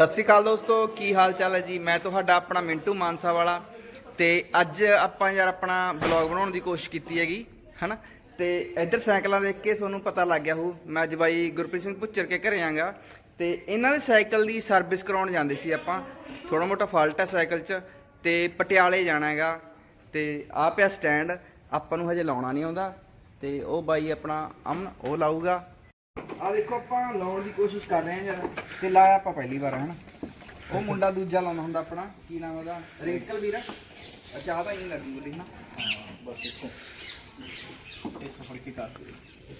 ਸਤਿ ਸ਼੍ਰੀ ਅਕਾਲ ਦੋਸਤੋ, ਕੀ ਹਾਲ ਚਾਲ ਹੈ ਜੀ? ਮੈਂ ਤੁਹਾਡਾ ਆਪਣਾ ਮਿੰਟੂ ਮਾਨਸਾ ਵਾਲਾ ਤੇ ਅੱਜ ਆਪਾਂ ਯਾਰ ਆਪਣਾ ਬਲੌਗ ਬਣਾਉਣ ਦੀ ਕੋਸ਼ਿਸ਼ ਕੀਤੀ ਹੈਗੀ, ਹਨਾ? ਤੇ ਇੱਧਰ ਸਾਈਕਲਾਂ ਦੇਖ ਕੇ ਤੁਹਾਨੂੰ ਪਤਾ ਲੱਗ ਗਿਆ ਹੋਊ, ਮੈਂ ਅੱਜ ਬਾਈ ਗੁਰਪ੍ਰੀਤ ਸਿੰਘ ਪੁੱਚਰ ਕੇ ਘਰੇ ਆਂਗਾ ਤੇ ਇਹਨਾਂ ਦੇ ਸਾਈਕਲ ਦੀ ਸਰਵਿਸ ਕਰਾਉਣ ਜਾਂਦੇ ਸੀ ਆਪਾਂ। ਥੋੜਾ ਮੋਟਾ ਫਾਲਟ ਹੈ ਸਾਈਕਲ 'ਚ ਤੇ ਪਟਿਆਲੇ ਜਾਣਾ ਹੈਗਾ ਤੇ ਆ ਪਿਆ ਸਟੈਂਡ ਆਪਾਂ ਨੂੰ ਹਜੇ ਲਾਉਣਾ ਨਹੀਂ ਆਉਂਦਾ ਤੇ ਉਹ ਬਾਈ ਆਪਣਾ ਅਮਨ, ਉਹ ਲਾਊਗਾ। ਆ ਦੇਖੋ ਆਪਾਂ ਲਾਉਣ ਦੀ ਕੋਸ਼ਿਸ਼ ਕਰ ਰਹੇ ਹਾਂ ਯਾਰ ਤੇ ਲਾਇਆ ਆਪਾਂ ਪਹਿਲੀ ਵਾਰ ਹਨਾ? ਉਹ ਮੁੰਡਾ ਦੂਜਾ ਲਾਉਂਦਾ ਹੁੰਦਾ ਆਪਣਾ ਕੀ ਨਾਮ ਉਹਦਾ? ਰੇਟਕਲ ਵੀਰ ਅੱਛਾ ਆ ਤਾਂ ਹੀ ਲੱਗੀ ਬੋਲੀ ਨਾ ਬਸ ਇੱਥੋਂ ਇਹ ਸਫਰ ਕੀ ਕਰ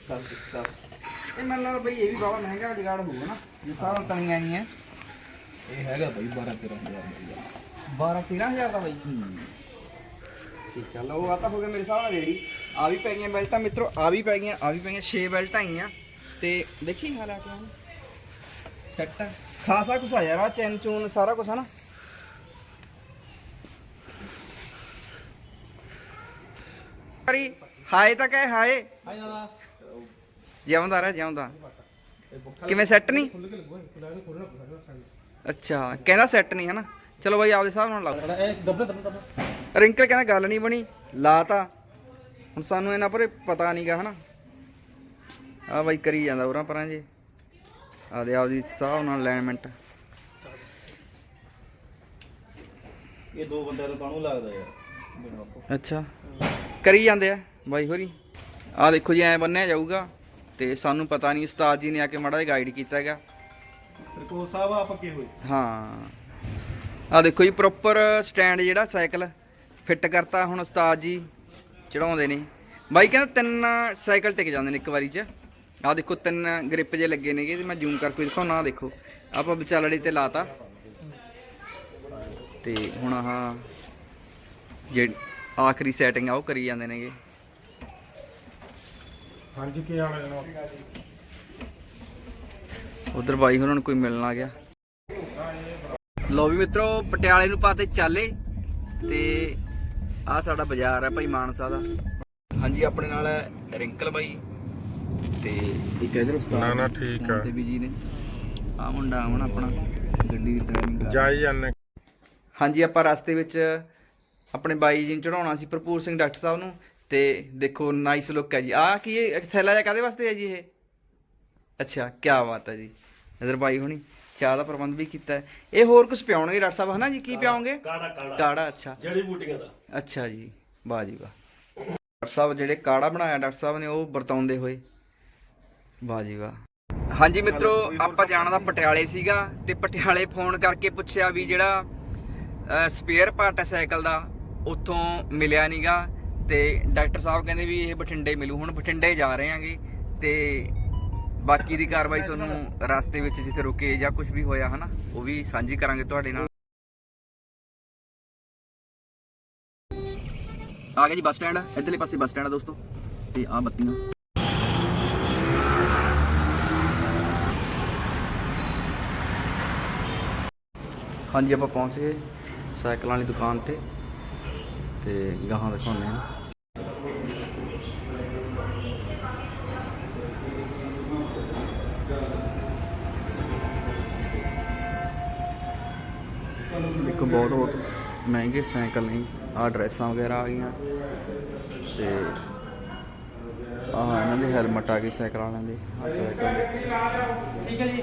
ਦੱਸ ਦੱਸ ਇਹ ਮੈਨੂੰ ਲੱਗਦਾ ਬਈ ਇਹ ਵੀ ਬਾਵਾ ਮਹਿੰਗਾ ਜਗਾੜ ਹੋਊਗਾ ਨਾ ਜਿਸ ਸਾਲ ਤਲੀਆਂ ਨਹੀਂ ਹੈ। ਇਹ ਹੈਗਾ ਭਾਈ 12 13000 ਦਾ 12 13000 ਦਾ ਬਾਈ? ਠੀਕ ਹੈ ਲਓ ਆ ਤਾਂ ਹੋ ਗਿਆ ਮੇਰੇ ਹਿਸਾਬ ਨਾਲ ਰੈਡੀ ਆ ਵੀ ਪੈ ਗਈਆਂ ਬੈਲਟਾਂ ਮਿੱਤਰੋ ਆ ਵੀ ਪੈ ਗਈਆਂ ਆ ਵੀ ਪੈ ਗਈਆਂ 6 ਬੈਲਟਾਂ ਆਈਆਂ। ਤੇ ਦੇਖੀ ਹਾਲਾਤ ਹਨ ਸੈੱਟ ਖਾਸਾ ਕੁਛ ਆ ਯਾਰ ਆ ਚੈਨ ਚੂਨ ਸਾਰਾ ਕੁਛ ਹੈ ਨਾ। ਅਰੀ ਹਾਏ ਤਾਂ ਕਹੇ ਹਾਏ। ਜਿਉਂਦਾ ਰਹਿ ਜਿਉਂਦਾ। ਕਿਵੇਂ ਸੈੱਟ ਨਹੀਂ? ਕੇ ਅੱਛਾ ਕਹਿੰਦਾ ਸੈੱਟ ਨਹੀਂ ਹਨਾ? ਚਲੋ ਬਾਈ ਆਪਦੇ ਹਿਸਾਬ ਨਾਲ ਲਾਓ। ਰਿੰਕਲ ਕਹਿੰਦਾ ਗੱਲ ਨਹੀਂ ਬਣੀ ਲਾਤਾ ਹੁਣ ਸਾਨੂੰ ਇਹਨਾਂ ਪਰ ਪਤਾ ਨਹੀਂਗਾ ਹਨਾ? ਆ ਬਾਈ ਕਰੀ ਜਾਂਦਾ ਉਰਾਂ ਪਰਾਂ ਜੇ। ਆਦੇ ਆਪਦੀ ਹਿਸਾਬ ਨਾਲ ਅਲਾਈਨਮੈਂਟ ਇਹ ਦੋ ਬੰਦਿਆਂ ਨੂੰ ਕਾਹਨੂੰ ਲੱਗਦਾ ਯਾਰ? ਅੱਛਾ। ਕਰੀ ਜਾਂਦੇ ਆ ਬਾਈ ਹੋਰੀ। ਆ ਦੇਖੋ ਜੀ ਐ ਬੰਨਿਆ ਜਾਊਗਾ ਤੇ ਸਾਨੂੰ ਪਤਾ ਨਹੀਂ ਉਸਤਾਦ ਜੀ ਨੇ ਆ ਕੇ ਮਾੜਾ ਜਿਹਾ ਗਾਈਡ ਕੀਤਾ ਹੈਗਾ। ਰਿਪੋਰਟ ਸਾਹਿਬ ਆ ਪੱਕੇ ਹੋਏ। ਹਾਂ। ਆ ਦੇਖੋ ਜੀ ਪ੍ਰੋਪਰ ਸਟੈਂਡ ਜਿਹੜਾ ਸਾਈਕਲ ਫਿੱਟ ਕਰਤਾ ਹੁਣ ਉਸਤਾਦ ਜੀ ਚੜਾਉਂਦੇ ਨੇ। ਬਾਈ ਕਹਿੰਦਾ ਤਿੰਨ ਸਾਈਕਲ ਟਿਕ ਜਾਂਦੇ ਨੇ ਇੱਕ ਵਾਰੀ 'ਚ। ਆ ਦੇਖੋ ਤਿੰਨ ਗ੍ਰਿਪ ਜੇ ਲੱਗੇ ਨੇਗੇ ਤੇ ਮੈਂ ਜ਼ੂਮ ਕਰਕੇ ਦਿਖਾਉਣਾ ਆਹ ਦੇਖੋ। ਆਪਾਂ ਵਿਚਾਲੜੀ ਤੇ ਲਾਤਾ। ਤੇ ਹੁਣ ਆਹ ਜੇ ਆਖਰੀ ਸੈਟਿੰਗ ਆ ਉਹ ਕਰੀ ਜਾਂਦੇ ਨੇਗੇ। ਹਾਂਜੀ ਕੀ ਹਾਲ ਹੈ ਜਨਾਬ? ਉਧਰ ਬਾਈ ਉਹਨਾਂ ਨੂੰ ਕੋਈ ਮਿਲਣ ਆ ਗਿਆ। ਲੋ ਵੀ ਮਿੱਤਰੋ ਪਟਿਆਲੇ ਨੂੰ ਪਾਤੇ ਚਾਲੇ। ਤੇ ਆ ਸਾਡਾ ਬਾਜ਼ਾਰ ਹੈ ਭਾਈ ਮਾਨਸਾ ਦਾ। ਹਾਂਜੀ ਆਪਣੇ ਨਾਲ ਹੈ ਰਿੰਕਲ ਬਾਈ। ਤੇ ਇੱਕ ਇਧਰ ਉਸਤਾਦ ਨਾ, ਨਾ, ਜੀ, ਠੀਕ ਆ। ਤੇ ਬਿਜ਼ੀ ਨੇ। ਆ ਮੁੰਡਾ ਆਵਣ ਆਪਣਾ ਗੱਡੀ ਦੀ ਡਰਾਈਵਿੰਗ ਕਰ ਜਾਈ ਜਾਂਦੇ। ਹਾਂਜੀ ਆਪਾਂ ਰਸਤੇ ਵਿੱਚ ਆਪਣੇ ਬਾਈ ਜੀ ਨੂੰ ਚੜਾਉਣਾ ਸੀ ਭਰਪੂਰ ਸਿੰਘ ਡਾਕਟਰ ਸਾਹਿਬ ਨੂੰ। ਤੇ ਦੇਖੋ ਨਾਈਸ ਲੁੱਕ ਹੈ ਜੀ। ਆ ਕੀ ਇਹ ਥੈਲਾ ਜਿਹਾ ਕਾਦੇ ਵਾਸਤੇ ਹੈ ਜੀ ਇਹ? ਅੱਛਾ ਕੀ ਬਾਤ ਹੈ ਜੀ। ਨਜ਼ਰ ਬਾਈ ਹੁਣੀ ਚਾਹ ਦਾ ਪ੍ਰਬੰਧ ਵੀ ਕੀਤਾ ਹੈ। ਇਹ ਹੋਰ ਕੁਝ ਪਿਆਉਣਗੇ ਡਾਕਟਰ ਸਾਹਿਬ ਹਨਾ ਜੀ? ਕੀ ਪਿਆਉਂਗੇ ਕਾੜਾ ਕਾੜਾ। ਕਾੜਾ ਅੱਛਾ। ਜੜੀ ਬੂਟੀਆਂ ਦਾ। ਅੱਛਾ ਜੀ ਵਾਹ ਜੀ ਵਾਹ। ਡਾਕਟਰ ਸਾਹਿਬ ਜਿਹੜੇ ਕਾੜਾ ਬਣਾਇਆ ਡਾਕਟਰ ਸਾਹਿਬ ਨੇ ਉਹ ਵਰਤਾਉਂਦੇ ਹੋਏ। ਵਾਹ ਜੀ ਵਾਹ। ਹਾਂਜੀ ਮਿੱਤਰੋ, ਆਪਾਂ ਜਾਣਾ ਦਾ ਪਟਿਆਲੇ ਸੀਗਾ ਤੇ ਪਟਿਆਲੇ ਫੋਨ ਕਰਕੇ ਪੁੱਛਿਆ ਵੀ ਜਿਹੜਾ ਸਪੇਅਰ ਪਾਰਟ ਹੈ ਸਾਈਕਲ ਦਾ, ਉੱਥੋਂ ਮਿਲਿਆ ਨਹੀਂਗਾ ਤੇ ਡਾਕਟਰ ਸਾਹਿਬ ਕਹਿੰਦੇ ਵੀ ਇਹ ਬਠਿੰਡੇ ਮਿਲੂ। ਹੁਣ ਬਠਿੰਡੇ ਜਾ ਰਹੇ ਆਂਗੇ ਤੇ ਬਾਕੀ ਦੀ ਕਾਰਵਾਈ ਤੁਹਾਨੂੰ ਰਸਤੇ ਵਿੱਚ ਜਿੱਥੇ ਰੁਕੇ ਜਾਂ ਕੁਝ ਵੀ ਹੋਇਆ ਹਨਾ, ਉਹ ਵੀ ਸਾਂਝੀ ਕਰਾਂਗੇ ਤੁਹਾਡੇ ਨਾਲ। ਆ ਗਿਆ ਜੀ ਬੱਸ ਸਟੈਂਡ, ਇੱਧਰਲੇ ਪਾਸੇ ਬੱਸ ਸਟੈਂਡ ਆ ਦੋਸਤੋ, ਤੇ ਆ ਬੱਤੀਆਂ। ਹਾਂਜੀ, ਆਪਾਂ ਪਹੁੰਚ ਗਏ ਸਾਈਕਲਾਂ ਵਾਲੀ ਦੁਕਾਨ ਤੇ ਤੇ ਗਾਹਾਂ ਦਿਖਾਉਂਦੇ ਹਾਂ। ਦੇਖੋ, ਬਹੁਤ ਬਹੁਤ ਮਹਿੰਗੇ ਸਾਈਕਲ ਨੇ। ਆ ਡਰੈਸਾਂ ਵਗੈਰਾ ਆ ਗਈਆਂ। ਤੇ ਆਹ ਇਹਨਾਂ ਦੇ ਹੈਲਮਟ ਆ ਗਏ ਸਾਈਕਲ ਵਾਲਿਆਂ ਦੇ ਆ ਸਾਈਕਲ ਠੀਕ ਹੈ ਜੀ।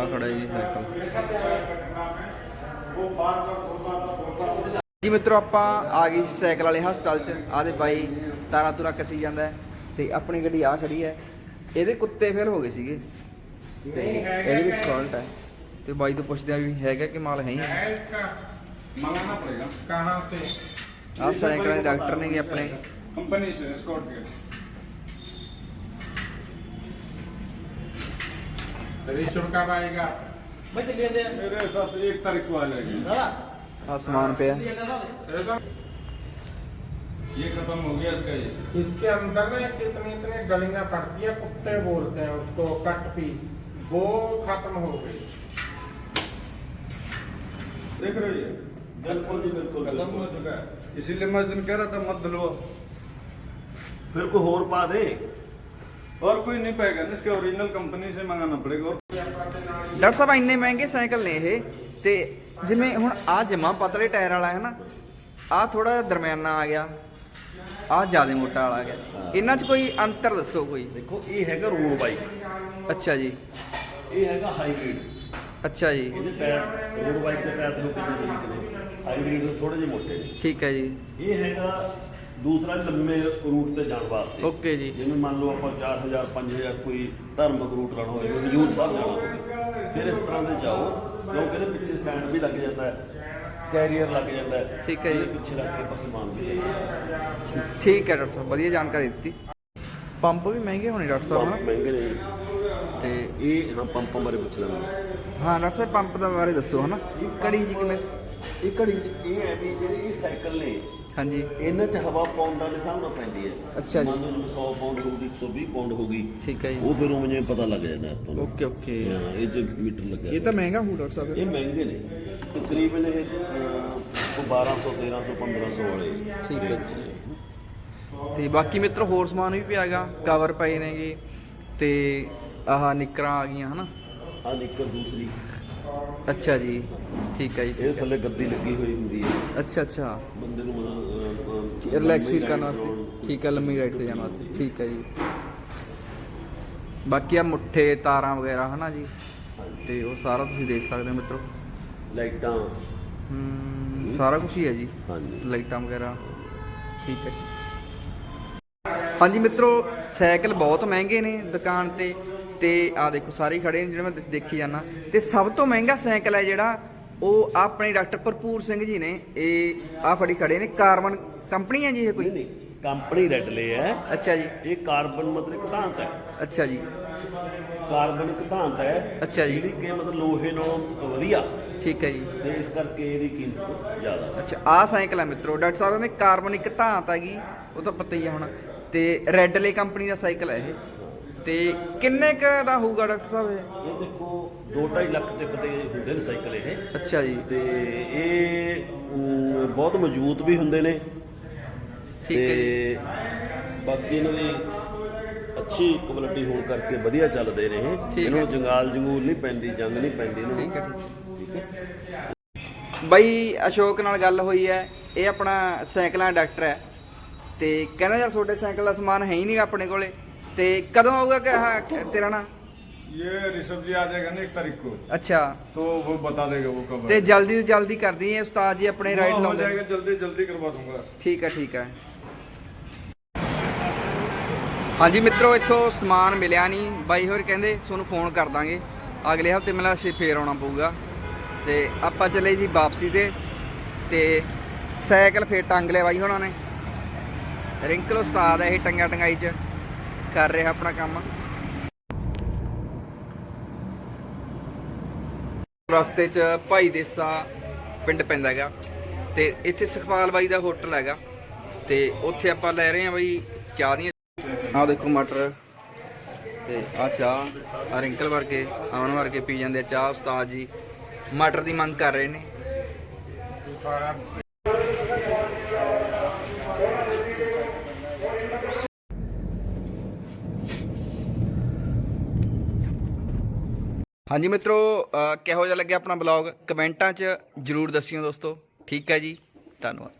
ਆ ਖੜਾ ਜੀ ਸਾਈਕਲ ਜੀ ਮਿੱਤਰੋ ਆਪਾਂ ਆ ਗਏ ਸੀ ਸਾਈਕਲ ਵਾਲੇ ਹਸਪਤਾਲ 'ਚ। ਆਦੇ ਬਾਈ ਤਾਰਾ ਤੁਰਾ ਕਸੀ ਜਾਂਦਾ ਤੇ ਆਪਣੀ ਗੱਡੀ ਆ ਖੜੀ ਹੈ। ਇਹਦੇ ਕੁੱਤੇ ਫੇਲ ਹੋ ਗਏ ਸੀਗੇ। ਤੇ ਇਹਦੇ ਵਿੱਚ ਫਾਲਟ ਹੈ। ਤੇ ਬਾਈ ਤੋਂ ਪੁੱਛਦੇ ਆ ਵੀ ਹੈਗਾ ਕਿ ਮਾਲ ਹੈ ਹੀ ਹੈ ਮੰਗਣਾ ਪੜੇਗਾ। ਕਹਾਂ ਆ ਸਾਈਕਲ ਦੇ ਡਾਕਟਰ ਨੇ ਕਿ ਆਪਣੇ। ਕੰਪਨੀ ਸੇ ਸਕਾਟ ਕੇ तो रजिस्टर कब आएगा। तो मेरे हिसाब से एक तारीख को आ जाएगी। आसमान पे तो- ये खत्म हो गया इसका ये। इसके अंदर में कितनी इतनी गलियाँ पड़ती है कुत्ते बोलते हैं उसको कट पीस। वो खत्म हो गई। देख रहे हो बिल्कुल बिल्कुल खत्म हो चुका है। इसीलिए मैं दिन कह रहा था मत धुलवा। फिर कोई और पा दे और कोई नहीं पाएगा ना इसके ओरिजिनल कंपनी से मंगाना पड़ेगा और ਡਾਕਟਰ ਸਾਹਿਬ ਇੰਨੇ ਮਹਿੰਗੇ ਸਾਈਕਲ ਨੇ ਇਹ ਤੇ ਜਿਵੇਂ ਹੁਣ ਆ ਜਮਾ ਪਤਲੇ ਟਾਇਰ ਵਾਲਾ ਹੈ ਨਾ ਆ ਥੋੜਾ ਦਰਮਿਆਨਾ ਆ ਗਿਆ ਆ ਜਿਆਦਾ ਮੋਟਾ ਵਾਲਾ ਆ ਗਿਆ ਇਹਨਾਂ 'ਚ ਕੋਈ ਅੰਤਰ ਦੱਸੋ ਕੋਈ ਦੇਖੋ ਇਹ ਹੈਗਾ ਰੋਡ ਬਾਈਕ ਅੱਛਾ ਜੀ ਇਹ ਹੈਗਾ ਹਾਈਬ੍ਰਿਡ ਅੱਛਾ ਜੀ ਇਹਦੇ ਪੈਰ ਰੋਡ ਬਾਈਕ ਦੇ ਪੈਰ ਤੋਂ ਕਿੰਨੇ ਬਰੀਕ ਨੇ ਹਾਈਬ੍ਰਿਡ ਦੇ ਥੋੜੇ ਜਿਹੇ ਮੋਟੇ ਨੇ ਠੀਕ ਹੈ ਜੀ ਇਹ ਹੈਗਾ ਦੂਸਰਾ ਲੰਮੇ ਰੂਟ ਤੇ ਜਾਣ ਵਾਸਤੇ। ਓਕੇ ਜੀ। ਜਿਵੇਂ ਮੰਨ ਲਓ ਆਪਾਂ 4000 5000 ਕੋਈ ਧਾਰਮਿਕ ਰੂਟ ਲਾਣਾ ਹੋਵੇ ਹਜੂਰ ਸਾਹਿਬ ਜਾਣਾ ਹੋਵੇ ਫਿਰ ਇਸ ਤਰ੍ਹਾਂ ਦੇ ਜਾਓ ਕਿਉਂਕਿ ਇਹਦੇ ਪਿੱਛੇ ਸਟੈਂਡ ਵੀ ਲੱਗ ਜਾਂਦਾ ਹੈ ਕੈਰੀਅਰ ਲੱਗ ਜਾਂਦਾ ਹੈ ਠੀਕ ਹੈ ਜੀ। ਪਿੱਛੇ ਰੱਖ ਕੇ ਆਪਾਂ ਸਮਾਨ ਵੀ ਠੀਕ ਹੈ ਡਾਕਟਰ ਸਾਹਿਬ ਵਧੀਆ ਜਾਣਕਾਰੀ ਦਿੱਤੀ। ਪੰਪ ਵੀ ਮਹਿੰਗੇ ਹੋਣੇ ਡਾਕਟਰ ਸਾਹਿਬ ਹਨਾ? ਮਹਿੰਗੇ ਨੇ। ਤੇ ਇਹ ਹਾਂ ਪੰਪਾਂ ਬਾਰੇ ਪੁੱਛ ਲੈਣਾ ਹਾਂ ਡਾਕਟਰ ਸਾਹਿਬ ਪੰਪ ਦਾ ਬਾਰੇ ਦੱਸੋ ਹਨਾ? ਕੜੀ ਜੀ ਕਿਵੇਂ? ਇਹ ਘੜੀ ਇਹ ਹੈ ਵੀ ਜਿਹੜੇ ਇਹ ਸਾਈਕਲ ਨੇ ਹਾਂਜੀ। ਇਹਨਾਂ 'ਚ ਹਵਾ ਪਾਉਂਡਾਂ ਦੇ ਹਿਸਾਬ ਨਾਲ ਪੈਂਦੀ ਹੈ। ਅੱਛਾ ਜੀ। ਮੰਨ ਲਓ ਜਿਵੇਂ 100 ਪਾਉਂਡ ਹੋਊਗੀ 120 ਪਾਉਂਡ ਹੋਊਗੀ ਠੀਕ ਹੈ ਜੀ। ਉਹ ਫਿਰ ਉਵੇਂ ਜਿਵੇਂ ਪਤਾ ਲੱਗ ਜਾਂਦਾ ਆਪਾਂ ਨੂੰ। Okay okay. ਹਾਂ, ਇਹ 'ਚ ਮੀਟਰ ਲੱਗਿਆ ਇਹ ਤਾਂ ਮਹਿੰਗਾ ਹੋਊ ਡਾਕਟਰ ਸਾਹਿਬ। ਇਹ ਮਹਿੰਗੇ ਨੇ। ਤਕਰੀਬਨ ਇਹ ਅਹ, ਉਹ 1200 1300 1500 ਵਾਲੇ ਠੀਕ ਹੈ range ਨੇ। ਤੇ ਬਾਕੀ ਮਿੱਤਰੋ ਹੋਰ ਸਮਾਨ ਵੀ ਪਿਆਗਾ ਕਵਰ ਪਏ ਨੇਗੇ ਤੇ ਆਹ ਨਿਕਰਾਂ ਆ ਗਈਆਂ ਹਨਾ? ਆਹ ਨਿੱਕਰ ਦੂਸਰੀ। ਅੱਛਾ ਜੀ ਠੀਕ ਹੈ ਜੀ ਇਹ ਥੱਲੇ ਗੱਦੀ ਲੱਗੀ ਹੋਈ ਹੁੰਦੀ ਹੈ। ਅੱਛਾ ਅੱਛਾ। ਬੰਦੇ ਨੂੰ ਮਤਲਬ ਰਿਲੈਕਸ ਫੀਲ ਕਰਨ ਵਾਸਤੇ। ਠੀਕ ਹੈ ਲੰਮੀ ਰਾਈਡ ਤੇ ਜਾਣ ਵਾਸਤੇ। ਠੀਕ ਹੈ ਜੀ। ਬਾਕੀ ਆ ਮੁੱਠੇ ਤਾਰਾਂ ਵਗੈਰਾ ਹਨਾ ਜੀ? ਤੇ ਉਹ ਸਾਰਾ ਤੁਸੀਂ ਦੇਖ ਸਕਦੇ ਹੋ ਮਿੱਤਰੋ। ਲਾਈਟਾਂ। ਹਮ, ਸਾਰਾ ਕੁਝ ਹੀ ਹੈ ਜੀ। ਹਾਂਜੀ। ਲਾਈਟਾਂ ਵਗੈਰਾ। ਠੀਕ ਹੈ ਹਾਂਜੀ ਮਿੱਤਰੋ ਸਾਈਕਲ ਬਹੁਤ ਮਹਿੰਗੇ ਨੇ ਦੁਕਾਨ ਤੇ। ਤੇ ਆ ਦੇਖੋ ਸਾਰੇ ਹੀ ਖੜੇ ਨੇ ਜਿਹੜੇ ਮੈਂ ਦੇ- ਦੇਖੀ ਜਾਣਾ ਤੇ ਸਭ ਤੋਂ ਮਹਿੰਗਾ ਸਾਈਕਲ ਹੈ ਜਿਹੜਾ ਉਹ ਆਪਣੇ ਡਾਕਟਰ ਭਰਪੂਰ ਸਿੰਘ ਜੀ ਨੇ। ਇਹ ਆ ਫੜੀ ਖੜੇ ਨੇ ਕਾਰਬਨ ਕੰਪਨੀ ਹੈ ਜੀ ਇਹ ਕੋਈ? ਨਹੀਂ ਕੰਪਨੀ ਰੈਡ ਲੈ ਹੈ। ਅੱਛਾ ਜੀ। ਇਹ ਕਾਰਬਨ ਮਤਲਬ ਇੱਕ ਧਾਤ ਹੈ। ਅੱਛਾ ਜੀ। ਕਾਰਬਨ ਇੱਕ ਧਾਤ ਹੈ ਅੱਛਾ ਜੀ। ਜਿਹੜੀ ਕਿ ਮਤਲਬ ਲੋਹੇ ਨਾਲੋਂ ਵਧੀਆ। ਠੀਕ ਹੈ ਜੀ। ਤੇ ਇਸ ਕਰਕੇ ਇਹਦੀ ਕੀਮਤ ਜ਼ਿਆਦਾ। ਹੈ ਅੱਛਾ ਆ ਸਾਈਕਲ ਹੈ ਮਿੱਤਰੋ ਡਾਕਟਰ ਸਾਹਿਬ ਨੇ ਕਾਰਬਨ ਇੱਕ ਧਾਤ ਹੈਗੀ ਉਹ ਤਾਂ ਪਤਾ ਹੀ ਹੈ ਹੁਣ। ਤੇ ਰੈੱਡ ਲੇ ਕੰਪਨੀ ਦਾ ਸਾਈਕਲ ਹੈ ਇਹ। ਤੇ ਕਿੰਨੇ ਕ ਦਾ ਹੋਊਗਾ ਡਾਕਟਰ ਸਾਹਿਬ ਇਹ? ਇਹ ਦੇਖੋ 2.5 ਲੱਖ ਤੱਕ ਦੇ ਹੁੰਦੇ ਨੇ ਸਾਈਕਲ ਇਹ। ਅੱਛਾ ਜੀ। ਤੇ ਇਹ ਅਮ, ਬਹੁਤ ਮਜ਼ਬੂਤ ਵੀ ਹੁੰਦੇ ਨੇ। ਠੀਕ ਹੈ ਜੀ। ਤੇ ਬਾਕੀ ਇਹਨਾਂ ਦੀ ਅੱਛੀ ਕੁਆਲਿਟੀ ਹੋਣ ਕਰਕੇ ਵਧੀਆ ਚੱਲਦੇ ਨੇ ਇਹ। ਇਹਨਾਂ ਨੂੰ। ਜੰਗਾਲ ਜੰਗੂਲ ਨਹੀਂ ਪੈਂਦੀ ਜੰਗ ਨਹੀਂ ਪੈਂਦੀ ਇਹਨਾਂ ਨੂੰ। ਠੀਕ ਹੈ ਠੀਕ ਠੀਕ ਹੈ। ਬਾਈ ਅਸ਼ੋਕ ਨਾਲ ਗੱਲ ਹੋਈ ਹੈ ਇਹ ਆਪਣਾ ਸਾਈਕਲਾਂ ਦਾ ਡਾਕਟਰ ਹੈ। ਤੇ ਕਹਿੰਦਾ ਯਾਰ ਤੁਹਾਡੇ ਸਾਈਕਲ ਦਾ ਸਮਾਨ ਹੈ ਹੀ ਨਹੀਂ ਆਪਣੇ ਕੋਲੇ। ਤੇ ਕਦੋਂ ਆਊਗਾ ਕਿ ਆਹ ਤੇਰਾ ਨਾ ये ऋषभ जी आ जाएगा ना एक तारीख को ਅੱਛਾ तो वो बता देगा वो कब ਤੇ है। ਜਲਦੀ ਤੋਂ ਜਲਦੀ ਕਰਦੀ ਹੈ ਉਸਤਾਦ ਜੀ ਆਪਣੇ ਰਾਈਡ हाँ, हो ਲਾਉਂਦੇ जाएगा जल्दी जल्दी करवा दूंगा ਠੀਕ ਹੈ ਠੀਕ ਹੈ ਹਾਂਜੀ ਮਿੱਤਰੋ ਇੱਥੋਂ ਸਮਾਨ ਮਿਲਿਆ ਨਹੀਂ ਬਾਈ ਹੋਰ ਕਹਿੰਦੇ ਤੁਹਾਨੂੰ ਫੋਨ ਕਰ ਦਾਂਗੇ ਅਗਲੇ ਹਫਤੇ ਮਿਲਾ ਅਸੀਂ ਫੇਰ ਆਉਣਾ ਪਊਗਾ ਤੇ ਆਪਾਂ ਚੱਲੇ ਜੀ ਵਾਪਸੀ ਤੇ ਤੇ ਸਾਈਕਲ ਫੇਰ ਟੰਗ ਲਿਆ ਬਾਈ ਹੋਣਾ ਨੇ ਰਿੰਕਲ ਉਸਤਾਦ ਹੈ ਇਹ ਟੰਗਾ ਟੰਗਾਈ ਚ ਕਰ ਰਿਹਾ ਆਪਣਾ ਕੰਮ। ਰਸਤੇ 'ਚ ਭਾਈ ਦੇਸਾ ਪਿੰਡ ਪੈਂਦਾ ਹੈਗਾ ਤੇ ਇੱਥੇ ਸੁਖਪਾਲ ਬਾਈ ਦਾ ਹੋਟਲ ਹੈਗਾ ਤੇ ਉੱਥੇ ਆਪਾਂ ਲੈ ਰਹੇ ਹਾਂ ਬਾਈ ਚਾਹ ਦੀਆਂ ਆਹ ਦੇਖੋ ਮਟਰ ਤੇ ਆ ਚਾਹ ਆ ਰਿੰਕਲ ਵਰਗੇ ਆਉਣ ਵਰਗੇ ਪੀ ਜਾਂਦੇ ਆ ਚਾਹ ਉਸਤਾਦ ਜੀ। ਮਟਰ ਦੀ ਮੰਗ ਕਰ ਰਹੇ ਨੇ। ਹਾਂਜੀ ਮਿੱਤਰੋ ਕਿਹੋ ਜਿਹਾ ਲੱਗਿਆ ਆਪਣਾ ਬਲੌਗ ਕਮੈਂਟਾਂ 'ਚ ਜਰੂਰ ਦੱਸਿਓ ਦੋਸਤੋ। ਠੀਕ ਹੈ ਜੀ, ਧੰਨਵਾਦ।